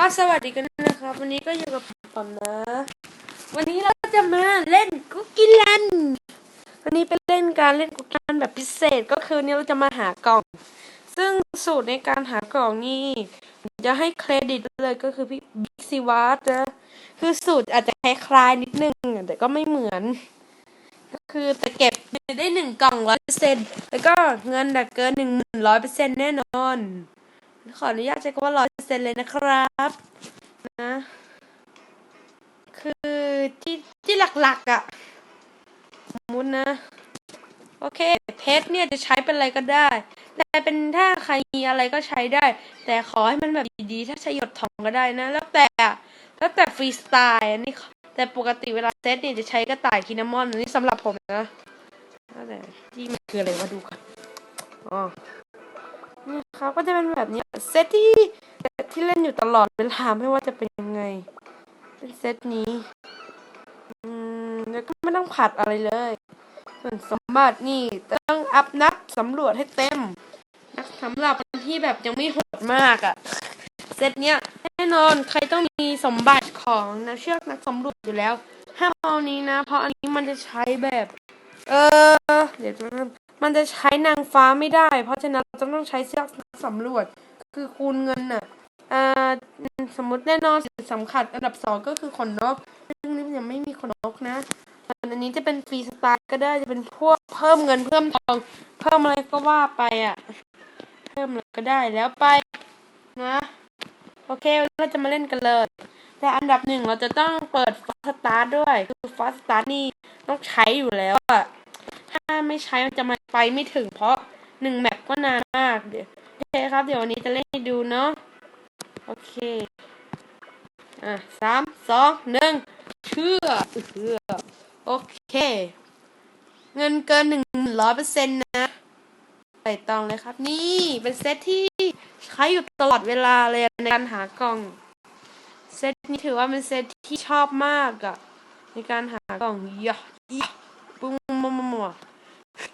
ก็สวัสดีกันนะครับ วันนี้ก็อยู่กับผมนะ วันนี้เราจะมาเล่นกุ๊กกี้แลนวันนี้เป็นเล่นการเล่นกุ๊กกี้แลนแบบพิเศษก็คือวันนี้เราจะมาหากล่อง ซึ่งสูตรในการหากล่องนี่จะให้เครดิตเลยก็คือพี่บิ๊กซีวัตนะคือสูตรอาจจะคล้ายๆนิดนึงแต่ก็ไม่เหมือน ก็คือจะเก็บได้หนึ่งกล่องร้อยเปอร์เซ็นต์แล้วก็เงินแต่เกินหนึ่งหมื่นร้อยเปอร์เซ็นต์แน่นอน ขออนุญาตใช้คำว่าร้อยเปอร์เซ็นต์เลยนะครับนะคือที่ที่หลักๆอะ่ะ สมมุตินะ โอเค เพชรเนี่ยจะใช้เป็นอะไรก็ได้แต่เป็นถ้าใครมีอะไรก็ใช้ได้ แต่ขอให้มันแบบดีๆ ถ้าใช้หยดทองก็ได้นะ แล้วแต่แล้วแต่ฟรีสไตล์อันนี้แต่ปกติเวลาเซตเนี่ยจะใช้กระต่ายคินามอนอันนี้สำหรับผมนะแล้วแต่ที่มันคืออะไรมาดูกันอ๋อ นี่ครับก็จะเป็นแบบนี้เซตที่ที่เล่นอยู่ตลอดเวลาไม่ว่าจะเป็นยังไง เป็นเซตนี้อืมแล้วก็ไม่ต้องผัดอะไรเลย ส่วนสมบัตินี่ต้องอัพนับสำรวจให้เต็มนะสำหรับคนที่แบบยังไม่โหดมากอะ่ะเซตเนี้ยแน่นอนใครต้องมีสมบัติของนักเชือกนักสำรวจอยู่แล้วห้ามเอานี้นะ เพราะอันนี้มันจะใช้แบบ เออเดี๋ยวจะ มันจะใช้นางฟ้าไม่ได้ เพราะฉะนั้นเราต้องใช้เชือกนักสำรวจ คือคูณเงินน่ะอ่าสมมติแน่นอนสิ่งสำคัญอันดับสองก็คือขนนก ซึ่งนี่ยังไม่มีขนนกนะอันนี้จะเป็นฟรีสไตล์ก็ได้จะเป็นพวกเพิ่มเงินเพิ่มทองเพิ่มอะไรก็ว่าไปอะ เพิ่มอะไรก็ได้แล้วไปนะโอเคเราจะมาเล่นกันเลย แต่อันดับหนึ่งเราจะต้องเปิดฟาสตาร์ด้วย คือฟาสตาร์นี่ต้องใช้อยู่แล้วอะ ถ้าไม่ใช้มันจะมา ไปไม่ถึงเพราะหนึ่งแมปก็นานมากเดี๋ยวโอเคครับ เดี๋ยววันนี้จะเล่นให้ดูเนาะโอเค อะสามสองหนึ่งเชื่อเชื่อโอเค เงินเกินหนึ่งร้อยเปอร์เซ็นต์นะใส่ตองเลยครับ นี่เป็นเซตที่ใช้อยู่ตลอดเวลาเลยในการหากล่อง เซตนี้ถือว่าเป็นเซตที่ชอบมากอะในการหากล่องยะยะปุ้งมัวมัว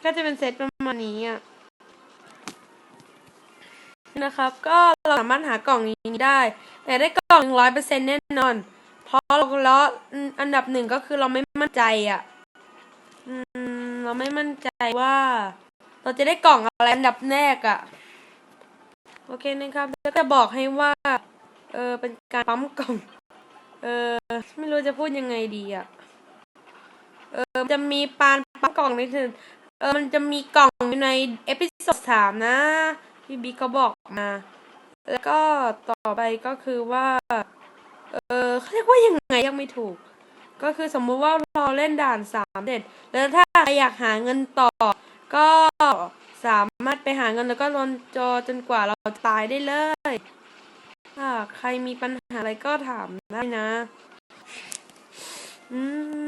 ก็จะเป็นเซตประมาณนี้อะนะครับ ก็เราสามารถหากล่องนี้ได้ แต่ได้กล่องหนึ่งร้อยเปอร์เซ็นต์แน่นอน เพราะเราล้วอันดับหนึ่งก็คือเราไม่มั่นใจอะเราไม่มั่นใจว่า เราจะได้กล่องอะไรอันดับแรกอะโอเคนะครับแล้วจะบอกให้ว่า เออเป็นการปั๊มกล่อง เออไม่รู้จะพูดยังไงดีอะเออจะมีปานปั๊มกล่องในถึง ออมันจะมีกล่องอยู่ในเอพิโซดสามนะพี่บิ๊กเขาบอกมา แล้วก็ต่อไปก็คือว่า เออเขาเรียกว่ายังไงยังไม่ถูก ก็คือสมมุติว่าเราเล่นด่านสามเสร็จแล้วถ้าใครอยากหาเงินต่อ ก็สามารถไปหาเงินแล้วก็ลนจอจนกว่าเราตายได้เลยถ้าใครมีปัญหาอะไรก็ถามได้นะ อื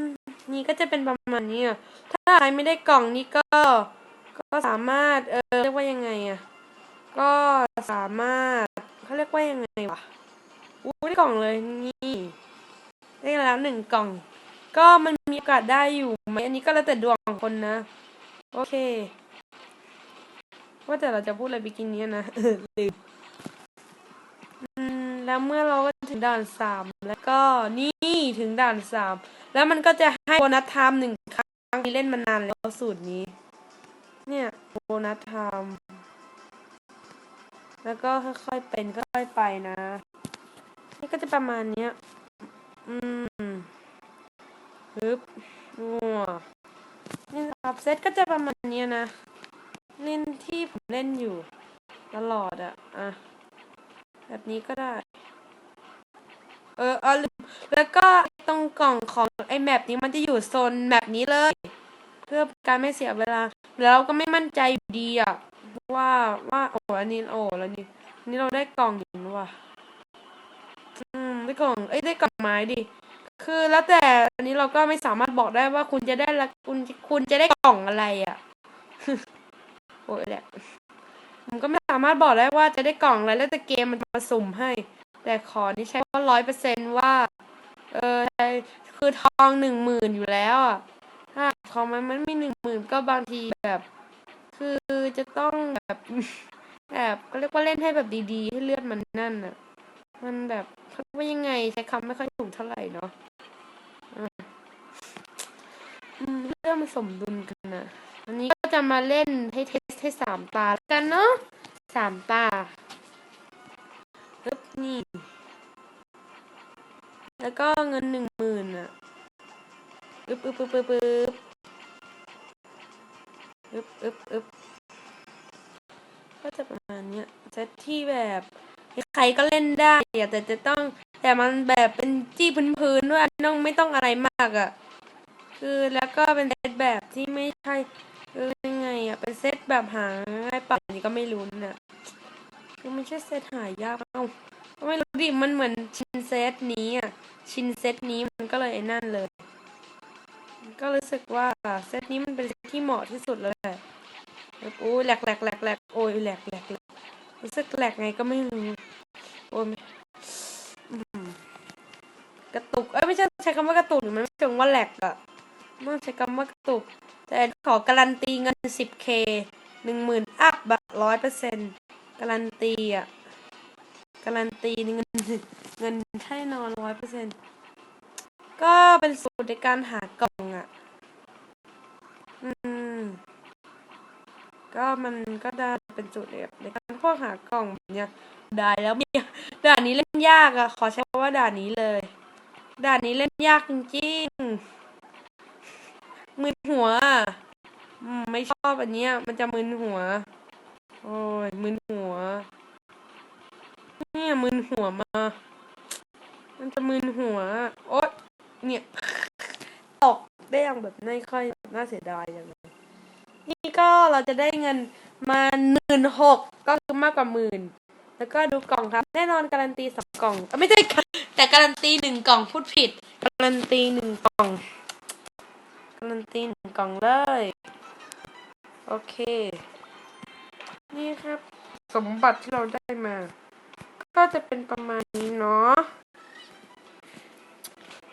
ม นี่ก็จะเป็นประมาณนี้อะถ้าใครไม่ได้กล่องนี่ก็ ก็สามารถเออเรียกว่ายังไงอะก็สามารถเขาเรียกว่ายังไงวะอู้ได้กล่องเลยนี่ได้แล้วหนึ่งกล่อง ก็มันมีโอกาสได้อยู่ไหมอันนี้ก็แล้วแต่ดวงของคนนะ โอเค ว่าแต่เราจะพูดอะไรไปกินเนี้ยนะลืมอืม แล้วเมื่อเราก็ถึงด่านสามแล้วก็นี่ถึงด่านสามแล้วมันก็จะให้โบนัสไทม์หนึ่งครั้งที่เล่นมานานแล้วสูตรนี้ เนี่ยโบนัสไทม์แล้วก็ค่อยๆเป็นค่อยๆไปนะนี่ก็จะประมาณเนี้ย อืมฮึบงัวนี่ครับเซตก็จะประมาณเนี้ยนะเล่นที่ผมเล่นอยู่ ตลอดอะอะ แบบนี้ก็ได้ เออเออลืมแล้วก็ตรงกล่องของไอ้แมปนี้มันจะอยู่โซนแบบนี้เลย เพื่อการไม่เสียเวลา แล้วเราก็ไม่มั่นใจอยู่ดีอะว่าว่าโอ้อันนี้โอ้แล้วนี่นี่เราได้กล่องอยู่ว่ะอืมได้กล่องเอ้ยได้กล่องไม้ดิคือแล้วแต่อันนี้เราก็ไม่สามารถบอกได้ว่าคุณจะได้ละคุณคุณจะได้กล่องอะไรอะ โอ้ยแหละ ผมก็ไม่สามารถบอกได้ว่าจะได้กล่องอะไรแล้วแต่เกมมันมาสุ่มให้ แต่ขอนี่ใช้ว่าร้อยเปอร์เซนว่า เออคือทองหนึ่งหมื่นอยู่แล้วอะถ้าทองมันมันไม่หนึ่งหมื่นก็บางทีแบบ คือจะต้องแบบแบบก็เรียกว่าเล่นให้แบบดีๆ ให้เลือดมันนั่นอะ มันแบบเขาว่ายังไงใช้คำไม่ค่อยถูกเท่าไหร่เนาะเรื่องมันสมดุลกันนะวันนี้ก็จะมาเล่นให้เท สให้สามตาแล้วกันเนาะสามตาปึ๊บนี่ แล้วก็เงินหนึ่งหมื่นอะปึ๊บปึ๊บปึ๊บปึ๊บปึ๊บปึ๊บปึ๊บปึ๊บก็จะประมาณเนี้ยเซตที่แบบใครก็เล่นได้แต่จะต้องแต่มันแบบเป็นจี้พื้นๆด้วยต้องไม่ต้องอะไรมากอะ่ะ คือแล้วก็เป็นเซตแบบที่ไม่ใช่ ยังไงอะ่ะเป็นเซตแบบหาง่ายปล่าอันนี้ก็ไม่รู้นะคือไม่ใช่เซตหายากเอ้าก็ไม่รู้ดิมันเหมือนชินเซตนี้อะชินเซตนี้มันก็เลยไอ้นั่นเลย ก็รู้สึกว่าเซตนี้มันเป็นเซตที่เหมาะที่สุดเลยแบบโอ้ยแหลกแหลกแหลกแหลกโอ้ยแหลกแหลกแหลกรู้สึกแหลกไงก็ไม่รู้โอ้ยกระตุกเอ้ยไม่ใช่ใช้คำว่ากระตุกมันไม่ใช่คำว่าแหลกอะมันใช้คำว่ากระตุก แต่ขอการันตีเงิน 10k หนึ่งหมื่นอัพแบบร้อยเปอร์เซ็นต์การันตีอะ การันตีเงินเงินแน่นอนร้อยเปอร์เซ็นต์ก็เป็นสูตรในการหากล่องอะ อืม ก็มันก็ได้เป็นสูตรในการพวกหากล่องเนี้ยได้แล้วเนี่ยด่านนี้เล่นยากอะ ขอใช้คำว่าด่านนี้เลย ด่านนี้เล่นยากจริงๆ มึนหัวอืมไม่ชอบอันเนี้ย มันจะมึนหัว โอ้ยมึนหัว เนี่ยมึนหัวมา มันจะมึนหัว โอ๊ยเนี่ย ตกได้อย่างแบบไม่ค่อยน่าเสียดายอย่างนี้นี่ก็เราจะได้เงินมาหมื่นหกก็คือมากกว่าหมื่นแล้วก็ดูกล่องครับ แน่นอนการันตีสองกล่องไม่ใช่แต่การันตีหนึ่งกล่องพูดผิด การันตีหนึ่งกล่อง การันตีหนึ่งกล่องเลย โอเค นี่ครับ สมบัติที่เราได้มา ก็จะเป็นประมาณนี้เนาะ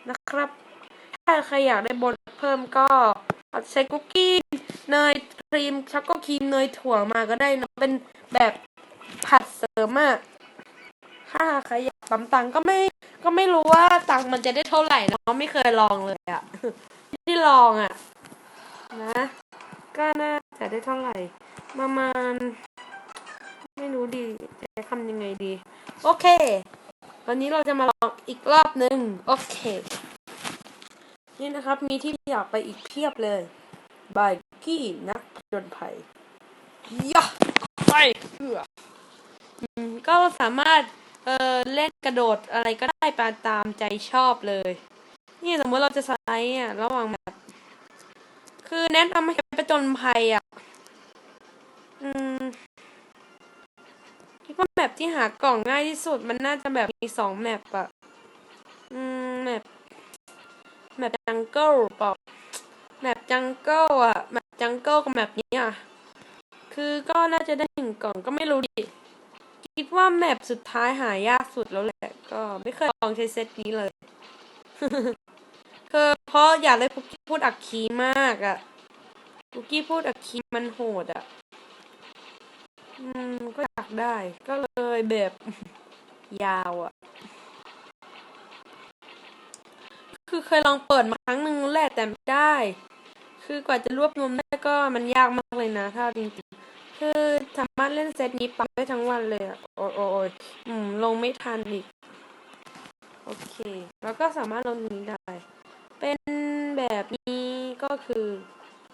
นะครับ ถ้าใครอยากได้โบนเพิ่มก็อาจจะใช้คุกกี้เนยครีมช็อกโกครีมเนยถั่วมาก็ได้นะเป็นแบบผัดเสริมอะถ้าใครอยากปั๊มตังก็ไม่ ก็ไม่รู้ว่าตังมันจะได้เท่าไหร่นะเพราะไม่เคยลองเลยอะ ไม่ได้ลองอะนะ ก็น่าจะได้เท่าไหร่ ประมาณ ไม่รู้ดี จะทำยังไงดี โอเค วันนี้เราจะมาลองอีกรอบหนึ่งโอเค นี่นะครับ มีที่อยากไปอีกเพียบเลย บายกี้นักจญภัยยะไปเอืออืมก็สามารถ เออเล่นกระโดดอะไรก็ได้ไปตามใจชอบเลย นี่สมมติเราจะสไลด์อะระหว่างแบบ คือแนะนำให้ไปจนภัยอะ อืมคิดว่าแมปที่หากล่องง่ายที่สุด มันน่าจะแบบมีสองแมปอะ อืมแมปแมปจังเกิลเปล่าแมปจังเกิลอะแมปจังเกิลกับแมปนี้อะ คือก็น่าจะได้หนึ่งกล่องก็ไม่รู้ดิ คิดว่าแมปสุดท้ายหายากสุดแล้วแหละ ก็ไม่เคยลองใช้เซตนี้เลย คือเพราะอยากได้พุกกี้พูดอักคีมากอะพุกกี้พูดอักคีมันโหดอะอืม ก็อยากได้ ก็เลยแบบยาวอะคือเคยลองเปิดมาครั้งหนึ่งแหละแต่ไม่ได้ คือกว่าจะรวบรวมได้ก็มันยากมากเลยนะ ถ้าจริงๆ คือสามารถเล่นเซตนี้ปั๊มได้ทั้งวันเลยอะโอ้ยโอ้ยโอ้ยอืม ลงไม่ทันอีก โอเค แล้วก็สามารถลงนี้ได้ เป็นแบบนี้ก็คือ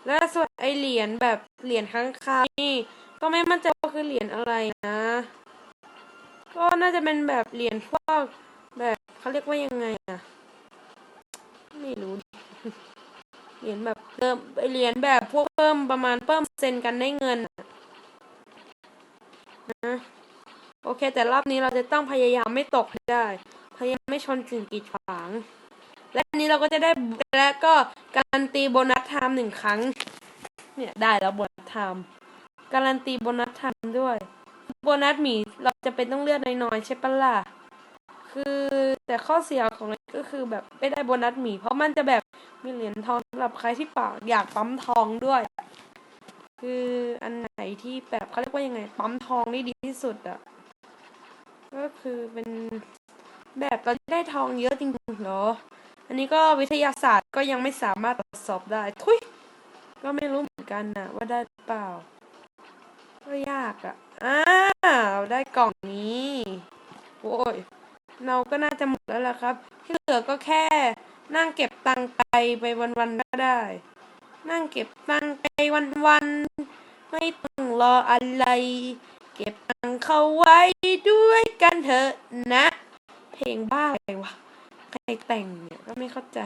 และส่วนไอเหรียญแบบเหรียญข้างคาวนี่ก็ไม่มั่นใจว่าคือเหรียญอะไรนะ ก็น่าจะเป็นแบบเหรียญพวกแบบเขาเรียกว่ายังไงอะไม่รู้เหรียญแบบเพิ่มเหรียญแบบพวกเพิ่มประมาณเพิ่มเซนกันได้เงินนะโอเค แต่รอบนี้เราจะต้องพยายามไม่ตกให้ได้ พยายามไม่ชนสิ่งกีดขวาง และอันนี้เราก็จะได้และก็การันตีโบนัสไทม์หนึ่งครั้ง เนี่ยได้แล้วโบนัสไทม์การันตีโบนัสไทม์ด้วย โบนัสหมีเราจะเป็นต้องเลือกน้อยๆใช่ปะล่ะคือแต่ข้อเสียของมันก็คือแบบไม่ได้โบนัสหมีเพราะมันจะแบบมีเหรียญทองสำหรับใครที่ปากอยากปั๊มทองด้วย คืออันไหนที่แบบเขาเรียกว่ายังไง ปั๊มทองได้ดีที่สุดอะก็คือเป็นแบบเราจะได้ทองเยอะจริงๆเหรอ อันนี้ก็วิทยาศาสตร์ก็ยังไม่สามารถตรวจสอบได้ ทุย ก็ไม่รู้เหมือนกันนะว่าได้หรือเปล่า ก็ยากอะ่ะ อ้าวได้กล่องนี้ โอ้ย เราก็น่าจะหมดแล้วล่ะครับ ที่เหลือก็แค่นั่งเก็บตังค์ไปไปวันๆก็ได้ นั่งเก็บตังไปวันๆ ไม่ต้องรออะไร เก็บตังค์เข้าไว้ด้วยกันเถอะนะ เพลงบ้าอะไรวะ แต่งเนี่ยก็ไม่เข้าใจ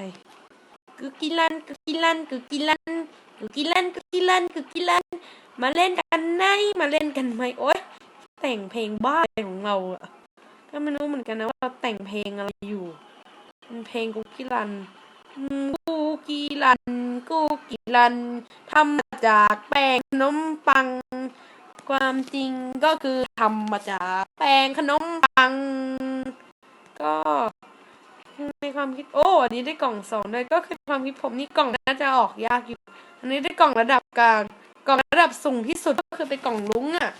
กุกิลันกุกิลันกุกิลันกุกิลันกุกิลันกุกิลัน มาเล่นกันไหนมาเล่นกันไหมโอ๊ยแต่งเพลงบ้าอะไรของเราอะก็ไม่รู้เหมือนกันนะว่าเราแต่งเพลงอะไรอยู่เป็นเพลงกุกิลันกุกิลันกุกิลันทำมาจากแป้งขนมปัง ความจริงก็คือทำมาจากแป้งขนมปัง ก็ ในความคิดโอ้อันนี้ได้กล่องสองด้วยก็คือความคิดผมนี่กล่องน่าจะออกยากอยู่ อันนี้ได้กล่องระดับกลางกล่องระดับสูงที่สุดก็คือเป็นกล่องลุ้งอะ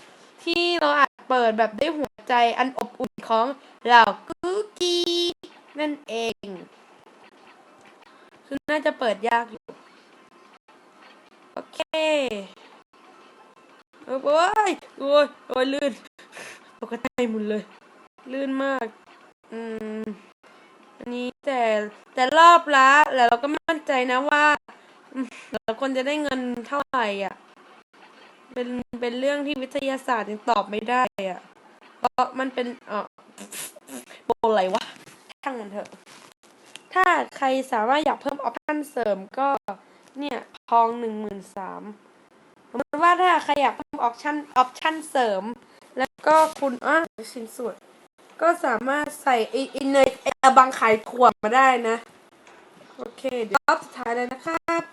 ที่เราอาจเปิดแบบได้หัวใจอันอบอุ่นของเหล่ากุ๊กกี้นั่นเองคือน่าจะเปิดยากอยู่ โอเคโอ้ยโอ้ยโอ้ยลื่นตกใจหมดเลย ลื่นมาก อืม นี้แต่แต่รอบละแล้วเราก็ไม่มั่นใจนะว่าอืมเราควรจะได้เงินเท่าไหร่อะ เป็นเป็นเรื่องที่วิทยาศาสตร์ยังตอบไม่ได้อะ เพราะมันเป็นเออโบอะไรวะช่างมันเถอะ ถ้าใครสามารถอยากเพิ่มออปชั่นเสริมก็เนี่ยทองหนึ่งหมื่นสามสมมติว่าถ้าใครอยากเพิ่มออปชั่นออปชั่นเสริม แล้วก็คุณอะชิ้นส่วนก็สามารถใส่ไอ้ไอ้เนยไอ้ อาบังขายถั่วมาได้นะ โอเค เดี๋ยวรอบสุดท้ายเลยนะครับ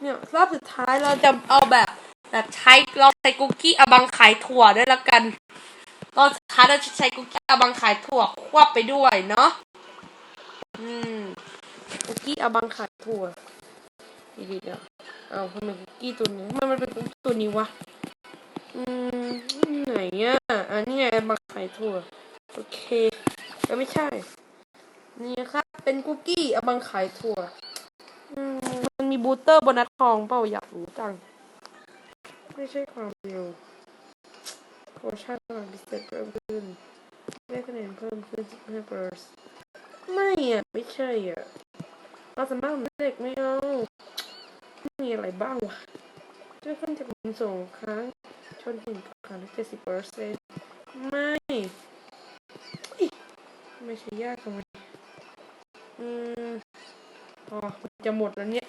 เนี่ยรอบสุดท้ายเราจะเอาแบบแบบใช้เราใช้คุกกี้อาบังขายถั่วด้วยละกันตอนสุดท้ายเราจะใช้คุกกี้อาบังขายถั่วควบไปด้วยเนาะ อืมคุกกี้อาบังขายถั่วดีเดี๋ยวเอาทำไมคุกกี้ตัวนี้ทำไมมันเป็นคุกกี้ตัวนี้วะ อืมไหนอะอันนี้ไงอาบังขายถั่ว โอเคก็ไม่ใช่ นี่ครับ เป็นคุกกี้อาบังขายถั่วอืมมันมีบูสเตอร์โบนัสทองเปล่าอยากรู้จัง ไม่ใช่ความเร็วโพชั่นพิเศษเพิ่มขึ้นได้คะแนนเพิ่มขึ้น15เปอร์ไม่อะ ไม่ใช่อะเราสามารถเด็กไม่เอามีอะไรบ้างวะช่วยขึ้นจากหนึ่งสองครั้ง ชนหินกับครั้งเจ็ดสิบเปอร์เซ็นต์ไม่อุ๊ยไม่ใช่ยากตรงนี้ อืมอมันจะหมดแล้วเนี่ย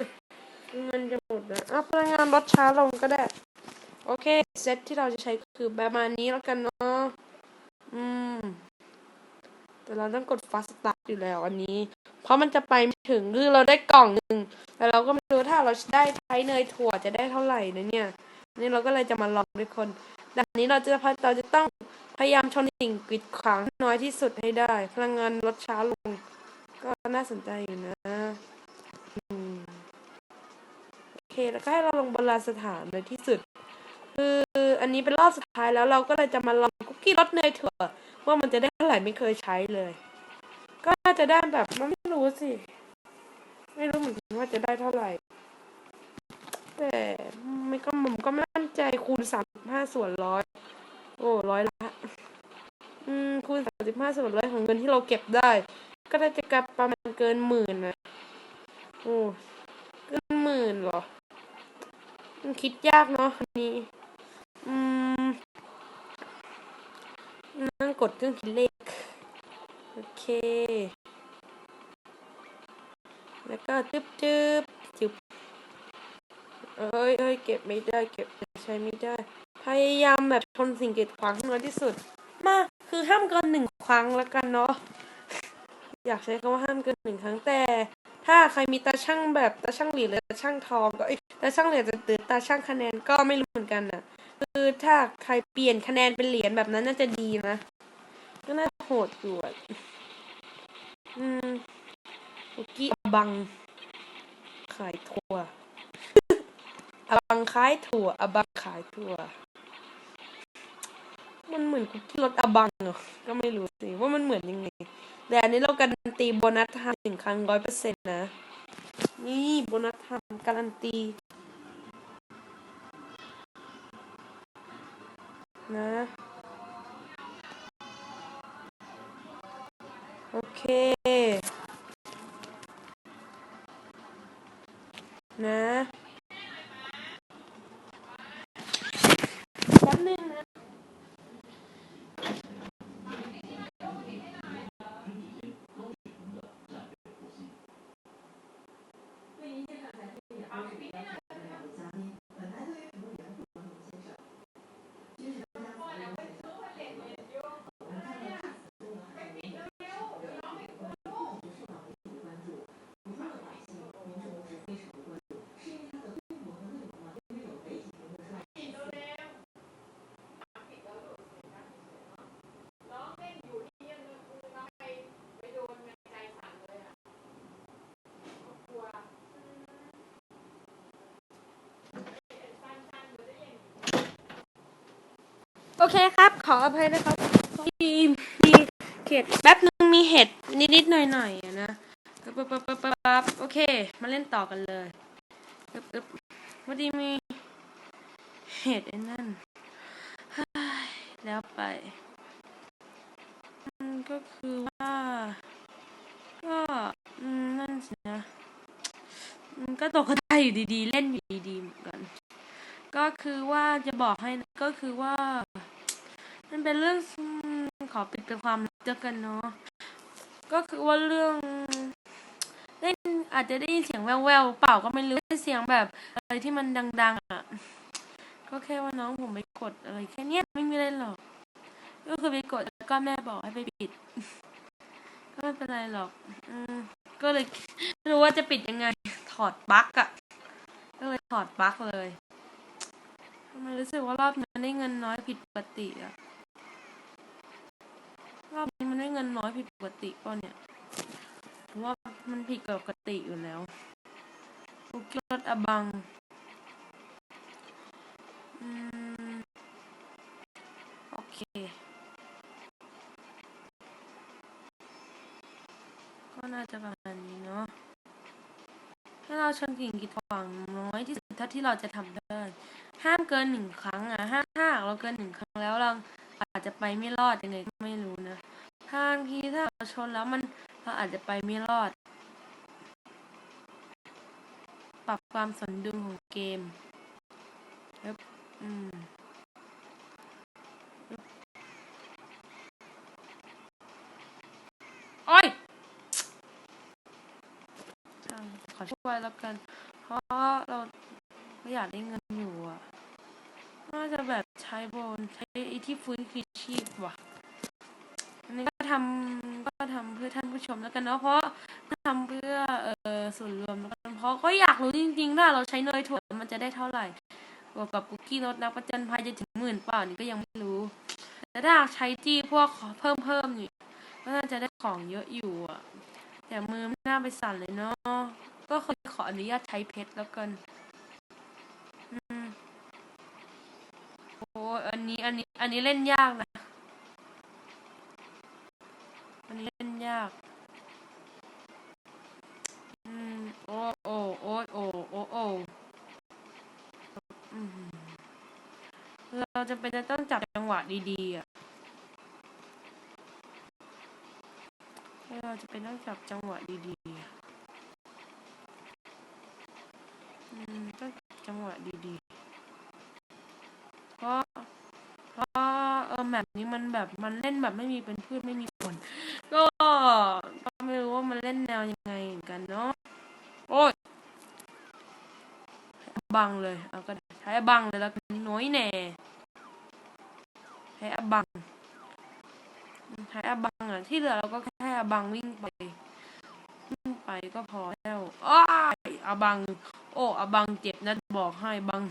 เงินจะหมดแล้วอะพลังงานลดช้าลงก็ได้ โอเค เซตที่เราจะใช้ก็คือประมาณนี้แล้วกันเนาะอืม แต่เราต้องกด fast start อยู่แล้วอันนี้ เพราะมันจะไปไม่ถึงคือเราได้กล่องหนึ่งแต่เราก็ไม่รู้ถ้าเราได้ใช้เนยถั่วจะได้เท่าไหร่นะเนี่ย นี่เราก็เลยจะมาลองด้วยคนดังนี้เราจะเราจะต้องพยายามชนสิ่งกีดขวางน้อยที่สุดให้ได้ พลังงานลดช้าลง ก็น่าสนใจอยู่นะอืมโอเคแล้วก็ให้เราลงบราณสถานในที่สุด คืออันนี้เป็นรอบสุดท้ายแล้วเราก็เลยจะมาลองคุกกี้รสเนยถั่วว่ามันจะได้เท่าไหร่ไม่เคยใช้เลย ก็น่าจะได้แบบมันไม่รู้สิ ไม่รู้เหมือนกันว่าจะได้เท่าไหร่ แต่ไม่ก็ผมก็ไม่มั่นใจคูณสามสิบห้าส่วนร้อยโอ้ร้อยละ อืมคูณสามสิบห้าส่วนร้อยของเงินที่เราเก็บได้ ก็น่าจะกลับประมาณเกินหมื่นนะโอ้เกินหมื่นเหรอมันคิดยากเนาะนี้อืมนั่งกดเครื่องคิดเลข โอเค แล้วก็จึ๊บจึ๊บจึ๊บเอ้ยเอ้ยเก็บไม่ได้ เก็บใช้ไม่ได้ พยายามแบบทนสิ่งกีดขวางให้น้อยที่สุด มา คือห้ามเกินหนึ่งครั้งแล้วกันเนาะ อยากใช้คำว่าห้ามเกินหนึ่งครั้งแต่ ถ้าใครมีตาช่างแบบตาช่างเหรียญหรือตาช่างทองก็เอ้ตาช่างเหรียญหรือตาช่างคะแนนก็ไม่รู้เหมือนกันนะคือถ้าใครเปลี่ยนคะแนนเป็นเหรียญแบบนั้นน่าจะดีนะก็น่าโหดอยู่อืมคุกกี้อบังขายถั่วอบังขายถั่วอบังขายถั่ว มันเหมือนคุกกี้รสอบังเหรอ ก็ไม่รู้สิว่ามันเหมือนยังไง แต่อันนี้เราการันตีโบนัสทำหนึ่งครั้งร้อยเปอร์เซ็นต์นะ นี่โบนัสทำการันตีนะโอเค นะ โอเคครับ ขออภัยนะครับมีมีเห็ดแป๊บนึงมีเห็ดนิดๆหน่อยๆอะนะปั๊บปั๊บปั๊บปั๊บโอเค มาเล่นต่อกันเลยปึ๊บปึ๊บพอดีมีเห็ดไอ้นั่นแล้วไปก็คือว่าก็อืมนั่นสินะก็ตกกระไดอยู่ดีๆ เล่นอยู่ดีๆเหมือนกัน ก็คือว่าจะบอกให้นะก็คือว่า มันเป็นเรื่องขอปิดเป็นความลับแล้วกันเนาะก็คือว่าเรื่องได้อาจจะได้ยินเสียงแว่วๆเปล่าก็ไม่รู้เสียงแบบอะไรที่มันดัง ๆอะก็แค่ว่าน้องผมไปกดอะไรแค่เนี้ยไม่มีอะไรหรอก ก็คือไปกดแล้วก็แม่บอกให้ไปปิด ก็ไม่เป็นไรหรอก อืมก็เลยไม่รู้ว่าจะปิดยังไง ถอดปลั๊กอะ ก็เลยถอดปลั๊กเลยทำไมรู้สึกว่ารอบนี้ได้เงินน้อยผิดปกติอะ รอบนี้มันได้เงินน้อยผิดปกติป่ะเนี่ยผมว่ามันผิดปกติอยู่แล้วคุกกี้รสอบังอืมโอเค ก็น่าจะประมาณนี้เนาะถ้าเราชนกิ่งกีดขวางน้อยที่สุดเท่าที่เราจะทำได้ ห้ามเกินหนึ่งครั้งอะห้าถ้าเราเกินหนึ่งครั้งแล้วเรา อาจจะไปไม่รอดยังไงก็ไม่รู้นะทางทีถ้าเราชนแล้วมันเราอาจจะไปไม่รอด ปรับความสมดุลของเกมปึ๊บอืมโอ้ยช่างขอช่วยแล้วกัน เพราะเราไม่อยากได้เงินอยู่อะ น่าจะแบบใช้โบนใช้ไอที่ฟื้นคืนชีพว่ะอันนี้ก็ทำก็ทำเพื่อท่านผู้ชมแล้วกันเนาะเพราะทำเพื่อเออส่วนรวมแล้วกันเพราะก็อยากรู้จริงๆถ้าเราใช้เนยถั่วมันจะได้เท่าไหร่บวกกับคุกกี้รสนักประจันภัยจะถึงหมื่นเปล่านี่ก็ยังไม่รู้แต่ถ้าใช้จี้พวกเพิ่มเพิ่มนี่ก็น่าจะได้ของเยอะอยู่อะแต่มือไม่น่าไปสั่นเลยเนาะก็ขอขออนุญาตใช้เพชรแล้วกัน อืม โอ้อันนี้อันนี้ อันนี้เล่นยากนะ อันนี้เล่นยาก อืม โอ้โอ้โอ้โอ้โอ้โอ้เราจะเป็นจะต้องจับจังหวะดีๆอะเราจะเป็นต้องจับจังหวะดีๆ อืมต้องจับจังหวะดีๆ เพราะ เพราะเออแบบนี้มันแบบมันเล่นแบบไม่มีเป็นพืชไม่มีผลก็ก็ไม่รู้ว่ามันเล่นแนวยังไงเหมือนกันเนาะโอ้ยบังเลยเอาก็ใช้บังเลยแล้วกันน้อยแน่ใช้อบังใช้อบังอะที่เหลือเราก็แค่อบังวิ่งไปวิ่งไปก็พอแล้วอ้ายอบัง โอ้อบังเจ็บนะบอกให้บัง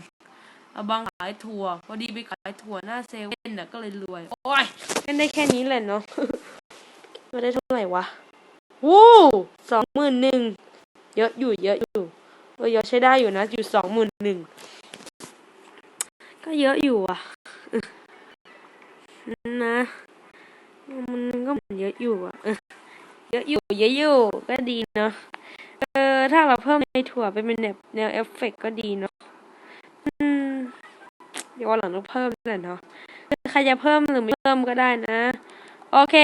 อบังขายถั่ว พอดีไปขายถั่วหน้าเซเว่นน่ะก็เลยรวย โอ้ยเล่นได้แค่นี้แหละเนาะมาได้เท่าไหร่วะวู้สองหมื่นหนึ่งเยอะอยู่เยอะอยู่เออเยอะใช้ได้อยู่นะอยู่สองหมื่นหนึ่งก็เยอะอยู่อะนะมันก็เยอะอยู่อะเยอะอยู่เยอะอยู่ก็ดีเนาะเออถ้าเราเพิ่มในถั่วเป็นแนวแนวเอฟเฟกต์ก็ดีเนาะ เดี๋ยววันหลังต้องเพิ่มเลยเนาะใครจะเพิ่มหรือไม่เพิ่มก็ได้นะ โอเค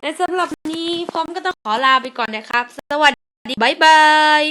ในสำหรับนี้ผมก็ต้องขอลาไปก่อนนะครับ สวัสดี บ๊ายบาย